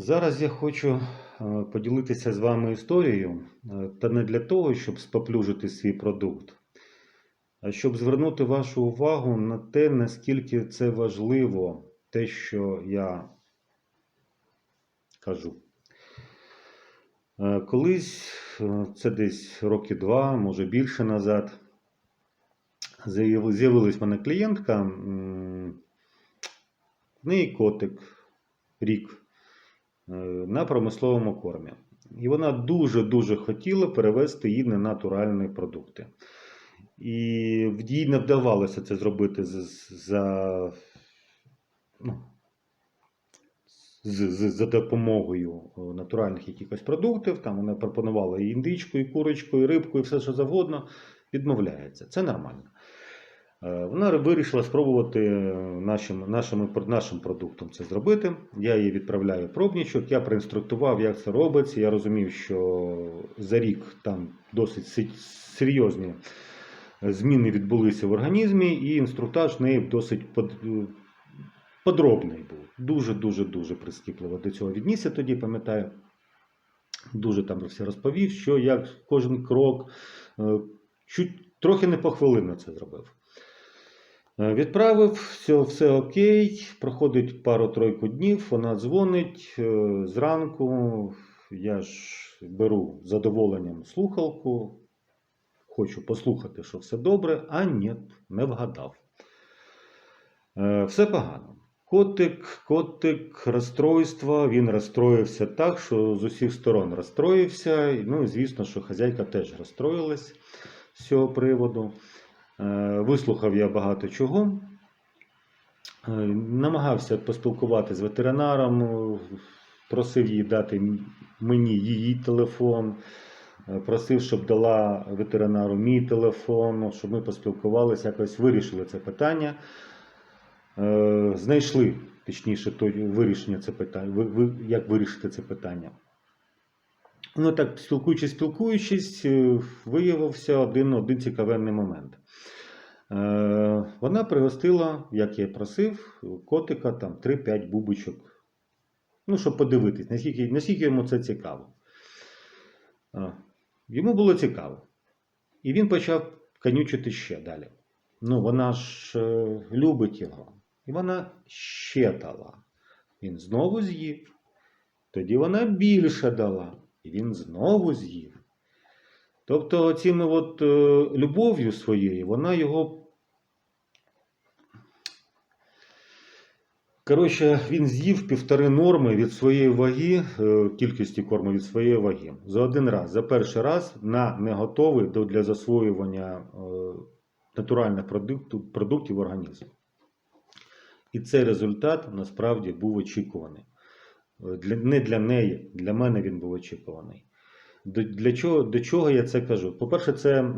Зараз я хочу е, поділитися з вами історією, е, та не для того, щоб споплюжити свій продукт, а щоб звернути вашу увагу на те, наскільки це важливо, те, що я кажу. Е, Колись, це десь роки два, може більше назад, з'явилась в мене клієнтка, в неї котик рік на промисловому кормі. І вона дуже-дуже хотіла перевести її на натуральні продукти. І їй не вдавалося це зробити за, ну, з, з, за допомогою е, натуральних якихось продуктів. Там вона пропонувала і індичку, і курочку, і рибку, і все, що завгодно. Відмовляється. Це нормально. Е, Вона вирішила спробувати е, нашим, нашим, нашим продуктом це зробити. Я їй відправляю пробничок, я проінструктував, як це робиться. Я розумів, що за рік там досить серйозні зміни відбулися в організмі, і інструктаж в неї досить е, подробний був. Дуже-дуже дуже прискіпливо до цього віднісся тоді, пам'ятаю. Дуже там все розповів, що як кожен крок, чуть трохи не похвилинно це зробив. Е, Відправив, все, все окей. Проходить пару-тройку днів, вона дзвонить е, зранку. Я ж беру задоволенням слухалку. Хочу послухати, що все добре, а ні, не вгадав. Е, Все погано. Котик, котик, розстройство. Він розстроївся так, що з усіх сторон розстроївся. Ну і звісно, що хазяйка теж розстроїлась з цього приводу. Е, Вислухав я багато чого. Е, Намагався поспілкувати з ветеринаром, просив їй дати мені її телефон, е, просив, щоб дала ветеринару мій телефон, щоб ми поспілкувалися, якось вирішили це питання. Знайшли, точніше, то вирішення це питання, як вирішити це питання. Ну так, спілкуючись, спілкуючись, виявився один, один цікавенний момент. Е, Вона пригостила, як я просив, котика там 3-5 бубочок. Ну, щоб подивитись, наскільки, наскільки йому це цікаво. Е, Йому було цікаво. І він почав канючити ще далі. Ну, вона ж е, любить його. І вона ще дала. Він знову з'їв. Тоді вона більше дала. І він знову з'їв. Тобто, цими от любов'ю своєю вона його. Коротше, він з'їв півтори норми від своєї ваги, е, кількості корму від своєї ваги. За один раз, за перший раз на не готовий до, для засвоювання е, натуральних продуктів, продуктів в організм. І цей результат насправді був очікуваний. Е, не для неї, для мене він був очікуваний. До, для чого, до чого я це кажу? По-перше, це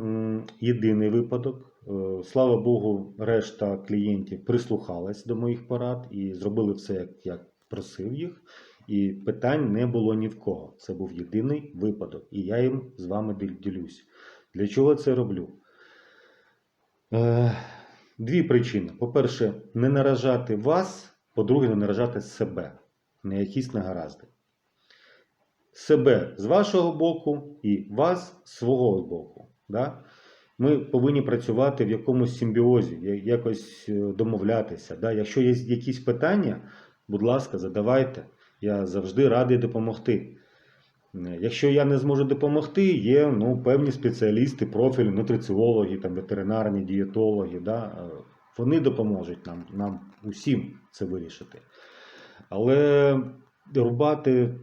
єдиний випадок. Е, Слава Богу, решта клієнтів прислухалась до моїх порад і зробили все, як я просив їх. І питань не було ні в кого. Це був єдиний випадок. І я їм з вами ділюсь. Для чого це роблю? Е, Дві причини. По-перше, не наражати вас, по-друге, не наражати себе на якісь негаразди. Себе з вашого боку і вас з свого боку. Да? Ми повинні працювати в якомусь симбіозі, якось е, домовлятися. Да? Якщо є якісь питання, будь ласка, задавайте. Я завжди радий допомогти. Е, Якщо я не зможу допомогти, є ну, певні спеціалісти, профілі, нутриціологи, там, ветеринарні, дієтологи. Да? е, Вони допоможуть нам, нам усім це вирішити. Але рубати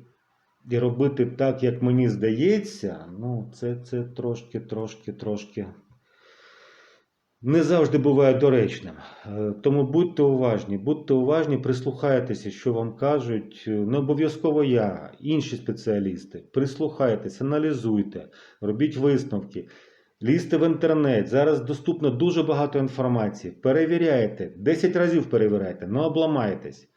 і робити так, як мені здається, ну, це, це трошки, трошки, трошки не завжди буває доречним. Е, Тому будьте уважні, будьте уважні, прислухайтеся, що вам кажуть. Е, Не обов'язково я, інші спеціалісти. Прислухайтеся, аналізуйте, робіть висновки. Лізьте в інтернет. Зараз доступно дуже багато інформації. Перевіряйте, 10 разів перевіряйте, не обламайтесь.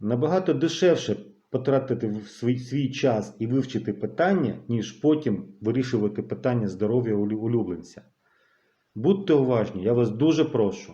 Набагато дешевше потратити свій, свій час і вивчити питання, ніж потім вирішувати питання здоров'я улюбленця. Будьте уважні, я вас дуже прошу.